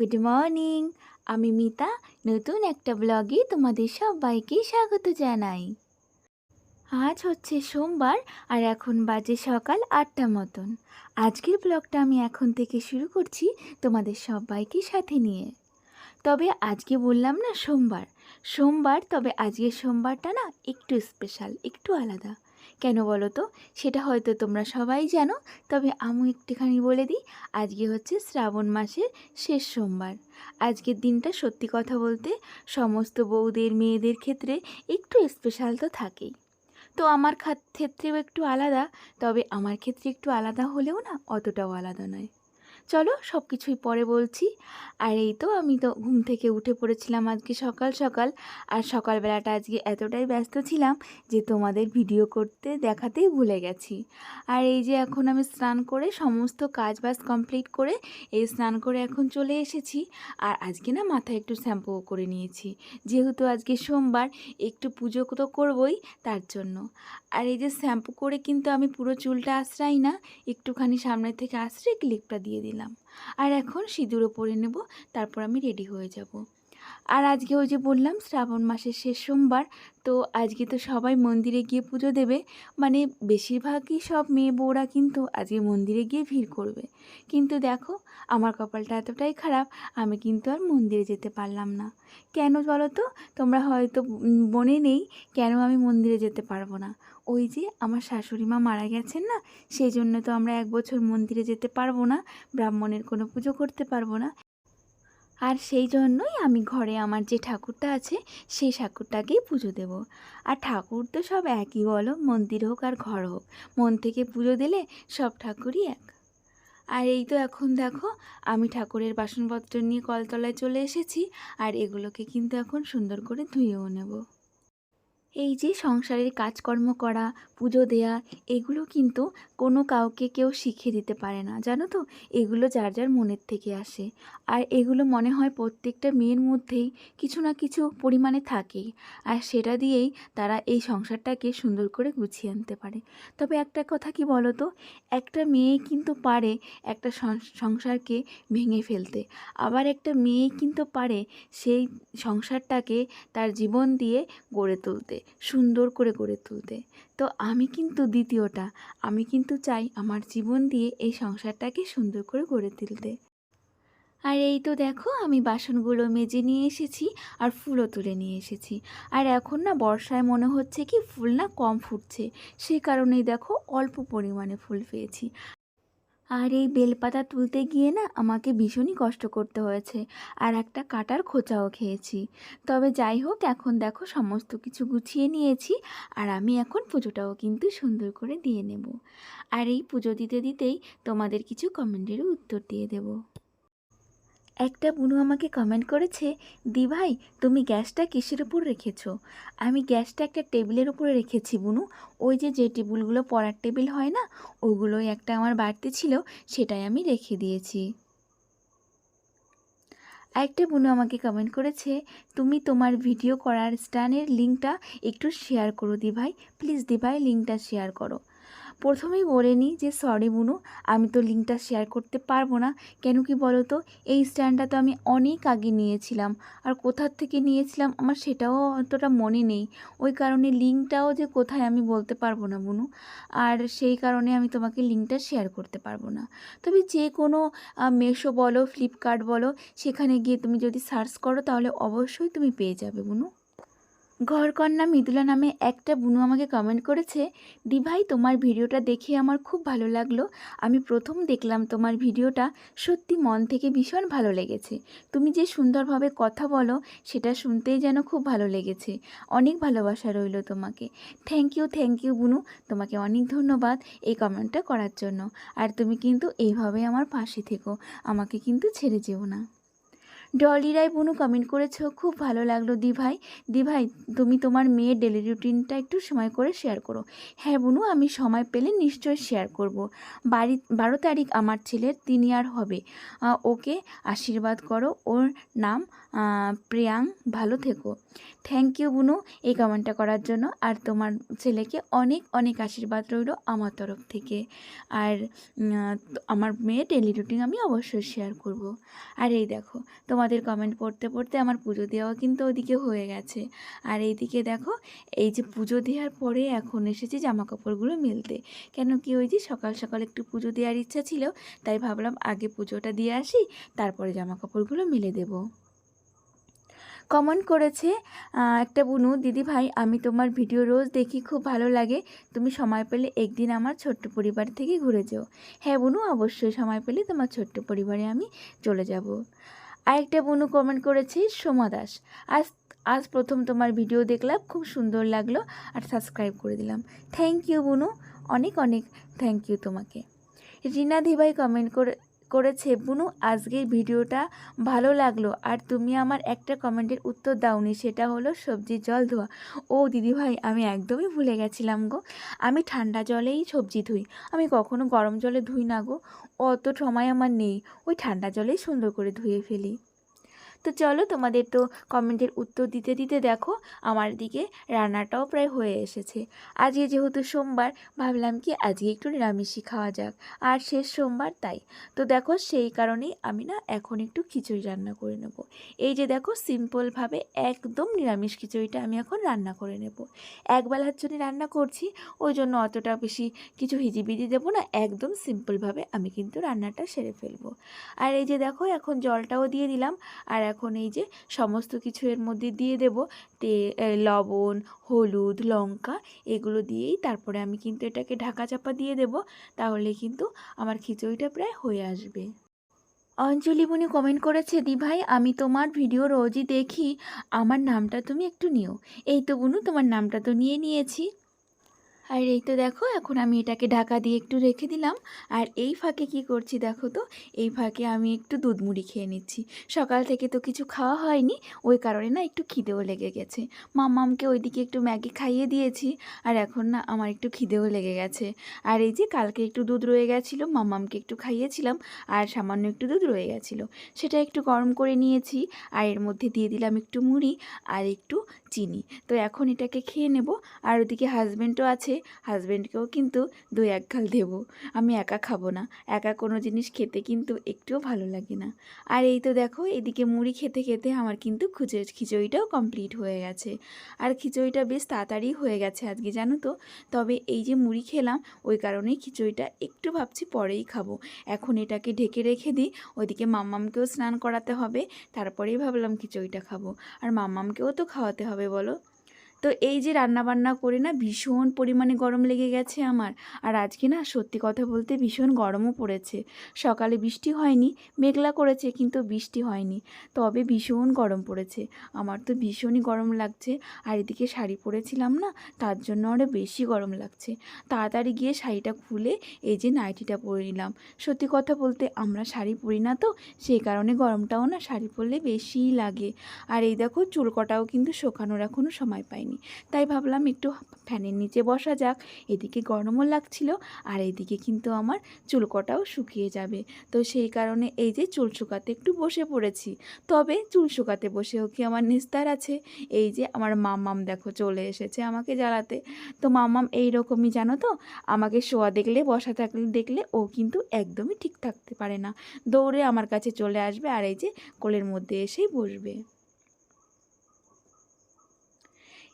Good morning আমি মিতা, নতুন একটা ব্লগে তোমাদের সবাইকে স্বাগত জানাই। আজ হচ্ছে সোমবার আর এখন বাজে সকাল আটটা মতন। আজকের ব্লগটা আমি এখন থেকে শুরু করছি তোমাদের সবাইকে সাথে নিয়ে। তবে আজকে বললাম না সোমবার। সোমবার, তবে আজকের সোমবারটা না একটু স্পেশাল একটু আলাদা। কেন বলো তো? সেটা হয়তো তোমরা সবাই জানো। তবে আমি একটুখানি বলে দিই, আজকে হচ্ছে শ্রাবণ মাসের শেষ সোমবার। আজকের দিনটা সত্যি কথা বলতে সমস্ত বউদের, মেয়েদের ক্ষেত্রে একটু স্পেশাল তো থাকেই। তো আমার ক্ষেত্রেও একটু আলাদা, তবে আমার ক্ষেত্রে একটু আলাদা হলেও না, অতটাও আলাদা নয়। চলো সব কিছুই পরে বলছি। আর এই তো আমি তো ঘুম থেকে উঠে পড়েছিলাম আজকে সকাল সকাল। আর সকালবেলাটা আজকে এতটাই ব্যস্ত ছিলাম যে তোমাদের ভিডিও করতে দেখাতেই ভুলে গেছি। আর এই যে এখন আমি স্নান করে সমস্ত কাজ বাজ কমপ্লিট করে এই স্নান করে এখন চলে এসেছি। আর আজকে না মাথায় একটু শ্যাম্পুও করে নিয়েছি। যেহেতু আজকে সোমবার, একটু পুজো তো করবই তার জন্য। আর এই যে শ্যাম্পু করে কিন্তু আমি পুরো চুলটা আশ্রাই না, একটুখানি সামনে থেকে আশ্রে ক্লিপটা দিয়ে দিলাম। আর এখন সিঁদুরও পরে নেব তারপর আমি রেডি হয়ে যাব। আর আজকে ওই যে বললাম, শ্রাবণ মাসের শেষ সোমবার, তো আজকে তো সবাই মন্দিরে গিয়ে পুজো দেবে। মানে বেশিরভাগই সব মেয়ে বউরা কিন্তু আজকে মন্দিরে গিয়ে ভিড় করবে। কিন্তু দেখো, আমার কপালটা এতটাই খারাপ, আমি কিন্তু আর মন্দিরে যেতে পারলাম না। কেন বলো তো? তোমরা হয়তো মনে নেই, কেন আমি মন্দিরে যেতে পারব না? ওই যে আমার শাশুড়ি মা মারা গেছেন না, সেই জন্য তো আমরা এক বছর মন্দিরে যেতে পারব না, ব্রাহ্মণের কোনো পুজো করতে পারব না। আর সেই জন্যই আমি ঘরে আমার যে ঠাকুরটা আছে, সেই ঠাকুরটাকেই পুজো দেব। আর ঠাকুর তো সব একই বলো, মন্দির হোক আর ঘর হোক, মন থেকে পুজো দিলে সব ঠাকুরই এক। আর এই তো এখন দেখো, আমি ঠাকুরের বাসনপত্র নিয়ে কলতলায় চলে এসেছি, আর এগুলোকে কিন্তু এখন সুন্দর করে ধুয়েও নেব। এই যে সংসারের কাজকর্ম করা, পুজো দেয়া, এগুলো কিন্তু কোনো কাউকে কেউ শিখিয়ে দিতে পারে না। জানো তো? এগুলো যার যার মনের থেকে আসে। আর এগুলো মনে হয় প্রত্যেকটা মেয়ের মধ্যেই কিছু না কিছু পরিমাণে থাকেই। আর সেটা দিয়েই তারা এই সংসারটাকে সুন্দর করে গুছিয়ে আনতে পারে। তবে একটা কথা কি বলো তো? একটা মেয়ে কিন্তু পারে একটা সংসারকে ভেঙে ফেলতে। আবার একটা মেয়ে কিন্তু পারে সেই সংসারটাকে তার জীবন দিয়ে গড়ে তুলতে। সুন্দর করে গড়ে তুলতে। তো আমি কিন্তু দ্বিতীয়টা, আমি কিন্তু চাই আমার জীবন দিয়ে এই সংসারটাকে সুন্দর করে গড়ে তুলতে। আর এই তো দেখো, আমি বাসনগুলো মেজে নিয়ে এসেছি আর ফুলও তুলে নিয়ে এসেছি। আর এখন না বর্ষায় মনে হচ্ছে কি ফুল না কম ফুটছে সেই কারণেই দেখো অল্প পরিমাণে ফুল পেয়েছি। আর এই বেলপাতা তুলতে গিয়ে না আমাকে ভীষণই কষ্ট করতে হয়েছে আর একটা কাটার খোঁচাও খেয়েছি। তবে যাই হোক, এখন দেখো সমস্ত কিছু গুছিয়ে নিয়েছি আর আমি এখন পুজোটাও কিন্তু সুন্দর করে দিয়ে নেব। আর এই পুজো দিতে দিতেই তোমাদের কিছু কমেন্টেরও উত্তর দিয়ে দেব। একটা বুনু আমাকে কমেন্ট করেছে দি ভাই তুমি গ্যাসটা কিসের উপর রেখেছো? আমি গ্যাসটা একটা টেবিলের উপরে রেখেছি বুনু। ওই যে যে টেবিলগুলো পড়ার টেবিল হয় না, ওগুলোই একটা আমার বাড়তি ছিল, সেটাই আমি রেখে দিয়েছি। আরেকটা বোনু আমাকে কমেন্ট করেছে, তুমি তোমার ভিডিও করার স্ট্যান্ডের লিঙ্কটা একটু শেয়ার করো দি ভাই প্লিজ দি ভাই লিঙ্কটা শেয়ার করো। প্রথমেই বলে নিই যে সরি বুনু আমি তো লিঙ্কটা শেয়ার করতে পারব না। কেন কি বলো তো এই স্ট্যান্ডটা তো আমি অনেক আগে নিয়েছিলাম। আর কোথার থেকে নিয়েছিলাম আমার সেটাও অতটা মনে নেই। ওই কারণে লিঙ্কটাও যে কোথায় আমি বলতে পারব না বুনু আর সেই কারণে আমি তোমাকে লিঙ্কটা শেয়ার করতে পারব না। তবে যে কোনো মেশো বলো ফ্লিপকার্ট বলো, সেখানে গিয়ে তুমি যদি সার্চ করো তাহলে অবশ্যই তুমি পেয়ে যাবে বুনু ঘরকন্যা মৃদুলা নামে একটা বুনু আমাকে কমেন্ট করেছে দি ভাই তোমার ভিডিওটা দেখে আমার খুব ভালো লাগল। আমি প্রথম দেখলাম তোমার ভিডিওটা, সত্যি মন থেকে ভীষণ ভালো লেগেছে। তুমি যে সুন্দরভাবে কথা বলো, সেটা শুনতেই যেন খুব ভালো লেগেছে। অনেক ভালোবাসা রইল তোমাকে। থ্যাংক ইউ থ্যাংক ইউ বুনু। তোমাকে অনেক ধন্যবাদ এই কমেন্টটা করার জন্য। আর তুমি কিন্তু এইভাবে আমার পাশে থেকো। আমাকে কিন্তু ছেড়ে যেও না। ডলি রায় বুনু কমেন্ট করেছ, খুব ভালো লাগল দি ভাই দি ভাই তুমি তোমার মেয়ের ডেলি রুটিনটা একটু সময় করে শেয়ার করো। হ্যাঁ বুনু, আমি সময় পেলে নিশ্চয়ই শেয়ার করব। বাড়ি, বারো তারিখ আমার ছেলের, তিন ইয়ার হবে। ওকে আশীর্বাদ করো। ওর নাম প্রিয়াং। ভালো থেকো। থ্যাংক ইউ বুনু এই কমেন্টটা করার জন্য। আর তোমার ছেলেকে অনেক অনেক আশীর্বাদ রইল আমার তরফ থেকে। আর আমার মেয়ের ডেলি রুটিন আমি অবশ্যই শেয়ার করব। আর এই দেখো তোমাদের কমেন্ট পড়তে পড়তে আমার পুজো দেওয়া কিন্তু ওদিকে হয়ে গেছে। আর এইদিকে দেখো, এই যে পুজো দেওয়ার পরে এখন এসেছি জামা কাপড়গুলো মেলতে। কেন কি ওই যে সকাল সকাল একটু পুজো দেওয়ার ইচ্ছা ছিল, তাই ভাবলাম আগে পুজোটা দিয়ে আসি, তারপরে জামা কাপড়গুলো মেলে দেব। কমেন্ট করেছে একটা বুনু, দিদি ভাই, আমি তোমার ভিডিও রোজ দেখি, খুব ভালো লাগে। তুমি সময় পেলে একদিন আমার ছোট্ট পরিবার থেকে ঘুরে যেও। হ্যাঁ বুনু, অবশ্যই সময় পেলে তোমার ছোট্ট পরিবারে আমি চলে যাব। আরেকটা বুনু কমেন্ট করেছে সোমা দাস। আজ আজ প্রথম তোমার ভিডিও দেখলাম, খুব সুন্দর লাগল আর সাবস্ক্রাইব করে দিলাম। থ্যাংক ইউ বনু, অনেক অনেক থ্যাংক ইউ তোমাকে। রিনা দিভাই কমেন্ট করে করেছে বুনু, আজকের ভিডিওটা ভালো লাগল। আর তুমি আমার একটা কমেন্টের উত্তর দাওনি, সেটা হলো সবজি জল ধোয়া। ও দিদিভাই, আমি একদমই ভুলে গেছিলাম গো। আমি ঠান্ডা জলেই সবজি ধুই। আমি কখনো গরম জলে ধুই না গো। অত সময় আমার নেই। ওই ঠান্ডা জলেই সুন্দর করে ধুয়ে ফেলি। তো চলো তোমাদের তো কমেন্টের উত্তর দিতে দিতে দেখো, আমার দিকে রান্নাটাও প্রায় হয়ে এসেছে। আজকে যেহেতু সোমবার, ভাবলাম কি আজকে একটু নিরামিষই খাওয়া যাক। আর শেষ সোমবার তাই। তো দেখো সেই কারণেই আমি না এখন একটু খিচুড়ি রান্না করে নেব। এই যে দেখো সিম্পলভাবে একদম নিরামিষ খিচুড়িটা আমি এখন রান্না করে নেব। একবেলার জন্য রান্না করছি, ওই জন্য অতটা বেশি কিছু হিজিবিজি দেবো না, একদম সিম্পলভাবে আমি কিন্তু রান্নাটা সেরে ফেলব। আর এই যে দেখো এখন জলটাও দিয়ে দিলাম, আর এখন এই যে সমস্ত কিছু এর মধ্যে দিয়ে দেব। তে লবণ, হলুদ, লঙ্কা এগুলো দিয়েই তারপরে আমি কিন্তু এটাকে ঢাকা চাপা দিয়ে দেব। তাহলে কিন্তু আমার খিচুড়িটা প্রায় হয়ে আসবে। অঞ্জলি বুনি কমেন্ট করেছে, দি ভাই, আমি তোমার ভিডিও রোজই দেখি। আমার নামটা তুমি একটু নিও। এই তো বুনু, তোমার নামটা তো নিয়ে নিয়েছি। আর এই তো দেখো, এখন আমি এটাকে ঢাকা দিয়ে একটু রেখে দিলাম। আর এই ফাঁকে কি করছি দেখো তো, এই ফাঁকে আমি একটু দুধ মুড়ি খেয়ে নিচ্ছি। সকাল থেকে তো কিছু খাওয়া হয়নি, ওই কারণে না একটু খিদেও লেগে গেছে। মামামকে ওইদিকে একটু ম্যাগি খাইয়ে দিয়েছি, আর এখন না আমার একটু খিদেও লেগে গেছে। আর এই যে কালকে একটু দুধ রয়ে গেছিল মামামকে একটু খাইয়েছিলাম, আর সামান্য একটু দুধ রয়ে গেছিল। সেটা একটু গরম করে নিয়েছি, আর এর মধ্যে দিয়ে দিলাম একটু মুড়ি আর একটু চিনি। তো এখন এটাকে খেয়ে নেব, আর ওদিকে হাজব্যান্ডও আছে হাজব্যান্ডকেও কিন্তু দু এক গাল দেবো। আমি একা খাব না। একা কোনো জিনিস খেতে কিন্তু একটুও ভালো লাগে না। আর এই তো দেখো, এদিকে মুড়ি খেতে খেতে আমার কিন্তু খুচে খিচুড়িটাও কমপ্লিট হয়ে গেছে। আর খিচুড়িটা বেশ তাড়াতাড়ি হয়ে গেছে আজকে, জানো তো? তবে এই যে মুড়ি খেলাম, ওই কারণেই খিচুড়িটা একটু ভাবছি পরেই খাব। এখন এটাকে ঢেকে রেখে দিই, ওইদিকে মাম্মামকেও স্নান করাতে হবে, তারপরেই ভাবলাম খিচুড়িটা খাব। আর মাম্মামকেও তো খাওয়াতে হবে, বলো? তো এই যে রান্না বান্না করে না ভীষণ পরিমাণে গরম লেগে গেছে আমার। আর আজকে না সত্যি কথা বলতে ভীষণ গরমও পড়েছে। সকালে বৃষ্টি হয়নি, মেঘলা করেছে কিন্তু বৃষ্টি হয়নি। তবে ভীষণ গরম পড়েছে। আমার তো ভীষণই গরম লাগছে। আর এদিকে শাড়ি পরেছিলাম না, তার জন্য আরও বেশি গরম লাগছে। তাড়াতাড়ি গিয়ে শাড়িটা খুলে এই যে নাইটিটা পরে নিলাম। সত্যি কথা বলতে আমরা শাড়ি পরি না তো, সেই কারণে গরমটাও না শাড়ি পরলে বেশিই লাগে। আর এই দেখো চুল কটাও কিন্তু শোকানোর এখনও সময় পাইনি। তাই ভাবলাম একটু ফ্যানের নিচে বসা যাক। এদিকে গরমও লাগছিল আর এদিকে কিন্তু আমার চুল কটাও শুকিয়ে যাবে। তো সেই কারণে এই যে চুল শুকাতে একটু বসে পড়েছি। তবে চুল শুকাতে বসেও কি আমার নিস্তার আছে? এই যে আমার মাম্মাম দেখো চলে এসেছে আমাকে জ্বালাতে। তো মাম্মাম এই রকমই জানো তো? আমাকে শোয়া দেখলে, বসা থাকলে দেখলে ও কিন্তু একদমই ঠিক থাকতে পারে না। দৌড়ে আমার কাছে চলে আসবে আর এই যে কোলের মধ্যে এসেই বসবে।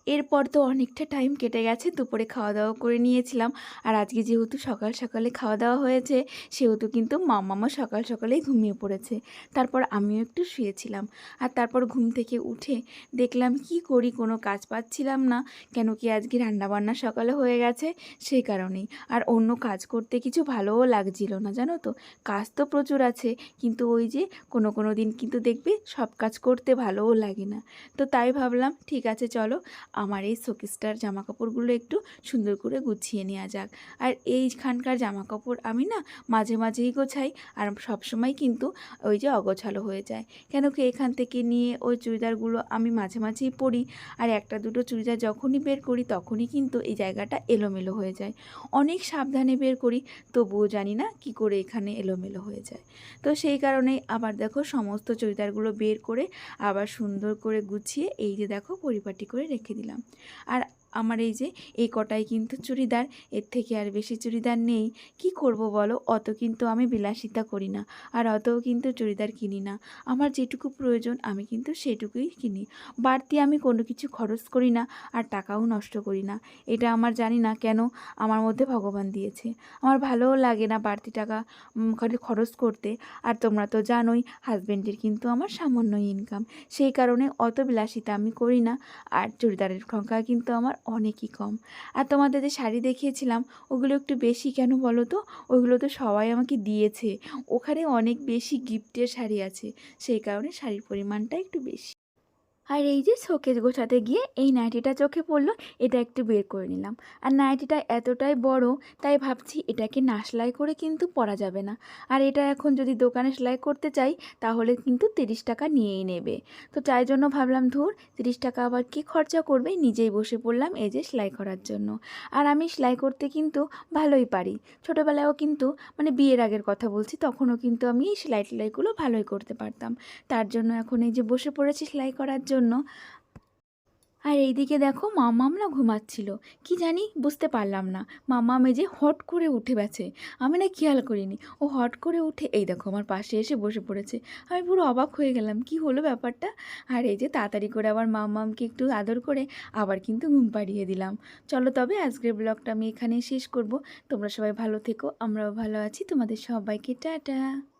এরপর তো অনেকটা টাইম কেটে গেছে, দুপুরে খাওয়া দাওয়া করে নিয়েছিলাম। আর আজকে যেহেতু সকাল সকালে খাওয়া দাওয়া হয়েছে, সেহেতু কিন্তু মামামা সকাল সকালেই ঘুমিয়ে পড়েছে। তারপর আমিও একটু শুয়েছিলাম। আর তারপর ঘুম থেকে উঠে দেখলাম কি করি, কোনো কাজ পাচ্ছিলাম না। কেন কি আজকে রান্নাবান্না সকালে হয়ে গেছে, সেই কারণেই। আর অন্য কাজ করতে কিছু ভালোও লাগছিল না, জানো তো? কাজ তো প্রচুর আছে, কিন্তু ওই যে কোনো কোনো দিন কিন্তু দেখবে সব কাজ করতে ভালোও লাগে না। তো তাই ভাবলাম, ঠিক আছে, চলো। আমার এই শোকেসটার জামা কাপড়গুলো একটু সুন্দর করে গুছিয়ে নেওয়া যাক। আর এইখানকার জামা কাপড় আমি না মাঝে মাঝেই গোছাই আর সবসময় কিন্তু ওই যে অগোছালো হয়ে যায়। কেন কি এখান থেকে নিয়ে ওই চুড়িদারগুলো আমি মাঝে মাঝেই পরি আর একটা দুটো চুড়িদার যখনই বের করি তখনই কিন্তু এই জায়গাটা এলোমেলো হয়ে যায়। অনেক সাবধানে বের করি, তবুও জানি না কি করে এখানে এলোমেলো হয়ে যায়। তো সেই কারণেই আবার দেখো সমস্ত চুড়িদারগুলো বের করে আবার সুন্দর করে গুছিয়ে এই যে দেখো পরিপাটি করে রেখে দিলাম। আর আমার এই যে এই কটাই কিন্তু চুড়িদার, এর থেকে আর বেশি চুড়িদার নেই। কি করব বলো? অত কিন্তু আমি বিলাসিতা করি না, আর অতও কিন্তু চুড়িদার কিনি না। আমার যেটুকু প্রয়োজন আমি কিন্তু সেটুকুই কিনি। বাড়তি আমি কোনো কিছু খরচ করি না, আর টাকাও নষ্ট করি না। এটা আমার জানি না কেন আমার মধ্যে ভগবান দিয়েছে। আমার ভালোও লাগে না বাড়তি টাকা খরচ করতে। আর তোমরা তো জানোই হাজব্যান্ডের কিন্তু আমার সামান্য ইনকাম সেই কারণে অত বিলাসিতা আমি করি না, আর চুড়িদারের সংখ্যা কিন্তু আমার অনেকই কম। আর তোমাদের যে শাড়ি দেখিয়েছিলাম, ওগুলো একটু বেশি কেন বলো তো? ওগুলো তো সবাই আমাকে দিয়েছে। ওখানে অনেক বেশি গিফটের শাড়ি আছে। সেই কারণে শাড়ির পরিমাণটা একটু বেশি। আর এই যে শোকেজ গোছাতে গিয়ে এই নাইটিটা চোখে পড়ল, এটা একটু বের করে নিলাম। আর নাইটিটা এতটাই বড়, তাই ভাবছি এটাকে না সেলাই করে কিন্তু পরা যাবে না। আর এটা এখন যদি দোকানে সেলাই করতে চাই, তাহলে কিন্তু তিরিশ টাকা নিয়েই নেবে। তো তাই জন্য ভাবলাম, ধুর, তিরিশ টাকা আবার কি খরচা করবে? নিজেই বসে পড়লাম এই যে সেলাই করার জন্য। আর আমি সেলাই করতে কিন্তু ভালোই পারি। ছোটোবেলায়ও কিন্তু মানে বিয়ের আগের কথা বলছি, তখনও কিন্তু আমি এই সেলাই টেলাইগুলো ভালোই করতে পারতাম। তার জন্য এখন এই যে বসে পড়েছি সেলাই করার জন্য আর এইদিকে দেখো মামাম না ঘুমাচ্ছিল। কি জানি, বুঝতে পারলাম না। মামাম এই যে হট করে উঠে গেছে। আমি না খেয়াল করিনি। ও হট করে উঠে, এই দেখো আমার পাশে এসে বসে পড়েছে। আমি পুরো অবাক হয়ে গেলাম, কি হলো ব্যাপারটা? আর এই যে তাড়াতাড়ি করে আবার মামামকে একটু আদর করে আবার কিন্তু ঘুম পাড়িয়ে দিলাম। চলো তবে আজকের ব্লগটা আমি এখানেই শেষ করব। তোমরা সবাই ভালো থেকো, আমরাও ভালো আছি। তোমাদের সবাইকে, টাটা।